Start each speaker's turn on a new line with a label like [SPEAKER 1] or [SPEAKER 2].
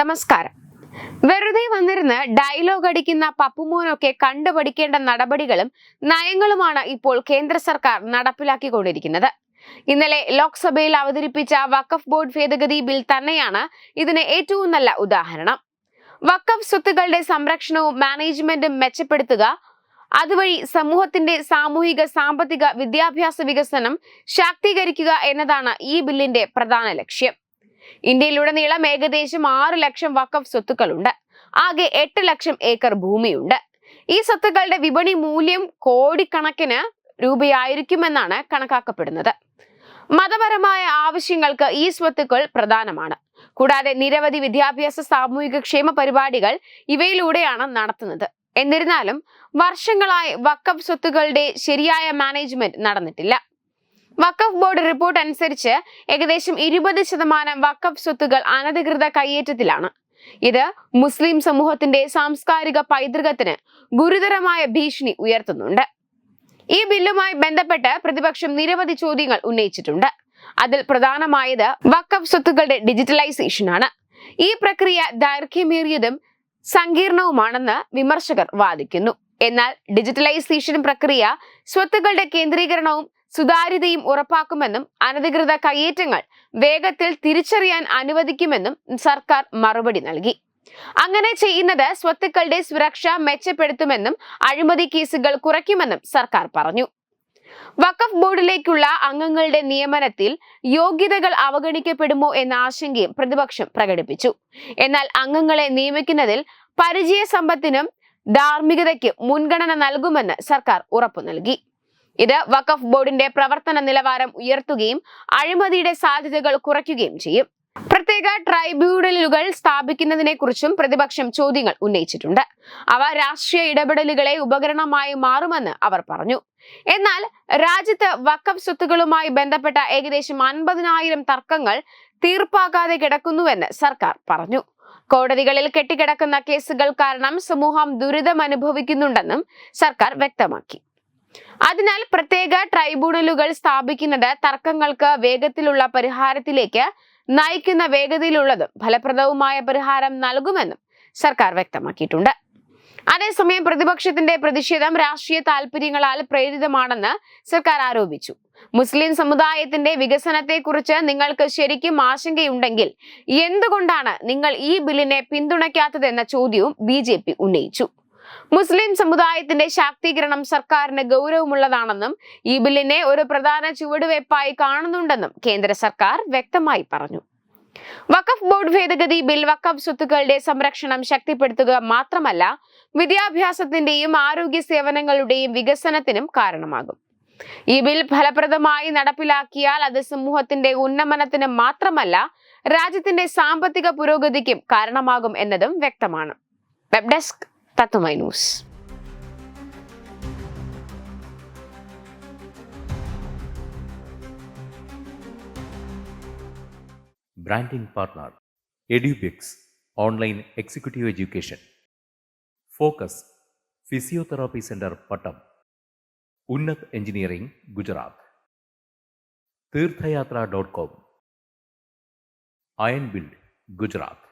[SPEAKER 1] നമസ്കാരം. വെറുതെ വന്നിരുന്ന് ഡയലോഗ് അടിക്കുന്ന പപ്പുമോനൊക്കെ കണ്ടുപഠിക്കേണ്ട നടപടികളും നയങ്ങളുമാണ് ഇപ്പോൾ കേന്ദ്ര സർക്കാർ നടപ്പിലാക്കിക്കൊണ്ടിരിക്കുന്നത്. ഇന്നലെ ലോക്സഭയിൽ അവതരിപ്പിച്ച വഖഫ് ബോർഡ് ഭേദഗതി ബിൽ തന്നെയാണ് ഇതിന് ഏറ്റവും നല്ല ഉദാഹരണം. വഖഫ് സ്വത്തുക്കളുടെ സംരക്ഷണവും മാനേജ്മെന്റും മെച്ചപ്പെടുത്തുക അതുവഴി സമൂഹത്തിന്റെ സാമൂഹിക സാമ്പത്തിക വിദ്യാഭ്യാസ വികസനം ശാക്തീകരിക്കുക എന്നതാണ് ഈ ബില്ലിന്റെ പ്രധാന ലക്ഷ്യം. ഇന്ത്യയിലുടനീളം ഏകദേശം ആറ് ലക്ഷം വക്കഫ് സ്വത്തുക്കളുണ്ട്. ആകെ എട്ട് ലക്ഷം ഏക്കർ ഭൂമിയുണ്ട്. ഈ സ്വത്തുക്കളുടെ വിപണി മൂല്യം കോടിക്കണക്കിന് രൂപയായിരിക്കുമെന്നാണ് കണക്കാക്കപ്പെടുന്നത്. മതപരമായ ആവശ്യങ്ങൾക്ക് ഈ സ്വത്തുക്കൾ പ്രധാനമാണ്. കൂടാതെ നിരവധി വിദ്യാഭ്യാസ സാമൂഹിക ക്ഷേമ പരിപാടികൾ ഇവയിലൂടെയാണ് നടത്തുന്നത്. എന്നിരുന്നാലും വർഷങ്ങളായി വഖഫ് സ്വത്തുക്കളുടെ ശരിയായ മാനേജ്മെന്റ് നടന്നിട്ടില്ല. വഖഫ് ബോർഡ് റിപ്പോർട്ട് അനുസരിച്ച് ഏകദേശം ഇരുപത് ശതമാനം വഖഫ് സ്വത്തുകൾ അനധികൃത കയ്യേറ്റത്തിലാണ്. ഇത് മുസ്ലിം സമൂഹത്തിന്റെ സാംസ്കാരിക പൈതൃകത്തിന് ഗുരുതരമായ ഭീഷണി ഉയർത്തുന്നുണ്ട്. ഈ ബില്ലുമായി ബന്ധപ്പെട്ട് പ്രതിപക്ഷം നിരവധി ചോദ്യങ്ങൾ ഉന്നയിച്ചിട്ടുണ്ട്. അതിൽ പ്രധാനമായത് വഖഫ് സ്വത്തുക്കളുടെ ഡിജിറ്റലൈസേഷൻ ആണ് ഈ പ്രക്രിയ ദൈർഘ്യമേറിയതും സങ്കീർണവുമാണെന്ന് വിമർശകർ വാദിക്കുന്നു. എന്നാൽ ഡിജിറ്റലൈസേഷൻ പ്രക്രിയ സ്വത്തുക്കളുടെ കേന്ദ്രീകരണവും സുതാര്യതയും ഉറപ്പാക്കുമെന്നും അനധികൃത കയ്യേറ്റങ്ങൾ വേഗത്തിൽ തിരിച്ചറിയാൻ അനുവദിക്കുമെന്നും സർക്കാർ മറുപടി നൽകി. അങ്ങനെ ചെയ്യുന്നത് സ്വത്തുക്കളുടെ സുരക്ഷ മെച്ചപ്പെടുത്തുമെന്നും അഴിമതി കേസുകൾ കുറയ്ക്കുമെന്നും സർക്കാർ പറഞ്ഞു. വഖഫ് ബോർഡിലേക്കുള്ള അംഗങ്ങളുടെ നിയമനത്തിൽ യോഗ്യതകൾ അവഗണിക്കപ്പെടുമോ എന്ന ആശങ്കയും പ്രതിപക്ഷം പ്രകടിപ്പിച്ചു. എന്നാൽ അംഗങ്ങളെ നിയമിക്കുന്നതിൽ പരിചയ സമ്പത്തിനും ധാർമ്മികതയ്ക്കും മുൻഗണന നൽകുമെന്ന് സർക്കാർ ഉറപ്പു നൽകി. ഇത് വഖഫ് ബോർഡിന്റെ പ്രവർത്തന നിലവാരം ഉയർത്തുകയും അഴിമതിയുടെ സാധ്യതകൾ കുറയ്ക്കുകയും ചെയ്യും. പ്രത്യേക ട്രൈബ്യൂണലുകൾ സ്ഥാപിക്കുന്നതിനെ കുറിച്ചും പ്രതിപക്ഷം ചോദ്യങ്ങൾ ഉന്നയിച്ചിട്ടുണ്ട്. അവ രാഷ്ട്രീയ ഇടപെടലുകളെ ഉപകരണമായി മാറുമെന്ന് അവർ പറഞ്ഞു. എന്നാൽ രാജ്യത്ത് വക്കഫ് സ്വത്തുകളുമായി ബന്ധപ്പെട്ട ഏകദേശം അൻപതിനായിരം തർക്കങ്ങൾ തീർപ്പാക്കാതെ കിടക്കുന്നുവെന്ന് സർക്കാർ പറഞ്ഞു. കോടതികളിൽ കെട്ടിക്കിടക്കുന്ന കേസുകൾ കാരണം സമൂഹം ദുരിതം അനുഭവിക്കുന്നുണ്ടെന്നും സർക്കാർ വ്യക്തമാക്കി. അതിനാൽ പ്രത്യേക ട്രൈബ്യൂണലുകൾ സ്ഥാപിക്കുന്നത് തർക്കങ്ങൾക്ക് വേഗത്തിലുള്ള പരിഹാരത്തിലേക്ക് നയിക്കുന്ന വേഗതയിലുള്ളതും ഫലപ്രദവുമായ പരിഹാരം നൽകുമെന്നും സർക്കാർ വ്യക്തമാക്കിയിട്ടുണ്ട്. അതേസമയം പ്രതിപക്ഷത്തിന്റെ പ്രതിഷേധം രാഷ്ട്രീയ താല്പര്യങ്ങളാൽ പ്രേരിതമാണെന്ന് സർക്കാർ ആരോപിച്ചു. മുസ്ലിം സമുദായത്തിന്റെ വികസനത്തെക്കുറിച്ച് നിങ്ങൾക്ക് ശരിക്കും ആശങ്കയുണ്ടെങ്കിൽ എന്തുകൊണ്ടാണ് നിങ്ങൾ ഈ ബില്ലിനെ പിന്തുണയ്ക്കാത്തതെന്ന ചോദ്യവും ബി ഉന്നയിച്ചു. മുസ്ലിം സമുദായത്തിന്റെ ശാക്തീകരണം സർക്കാരിന് ഗൗരവമുള്ളതാണെന്നും ഈ ബില്ലിനെ ഒരു പ്രധാന ചുവടുവയ്പായി കാണുന്നുണ്ടെന്നും കേന്ദ്ര സർക്കാർ വ്യക്തമായി പറഞ്ഞു. വഖഫ് ബോർഡ് ഭേദഗതി ബിൽ വഖഫ് സ്വത്തുക്കളുടെ സംരക്ഷണം ശക്തിപ്പെടുത്തുക മാത്രമല്ല വിദ്യാഭ്യാസത്തിന്റെയും ആരോഗ്യ സേവനങ്ങളുടെയും വികസനത്തിനും കാരണമാകും. ഈ ബിൽ ഫലപ്രദമായി നടപ്പിലാക്കിയാൽ അത് സമൂഹത്തിന്റെ ഉന്നമനത്തിന് മാത്രമല്ല രാജ്യത്തിന്റെ സാമ്പത്തിക പുരോഗതിക്കും കാരണമാകും എന്നതും വ്യക്തമാണ്. Web desk
[SPEAKER 2] Tatumay News. Branding Partner EduBix Online Executive Education Focus Physiotherapy Center Patam Unnat Engineering Gujarat Tirthayatra.com Iron Build Gujarat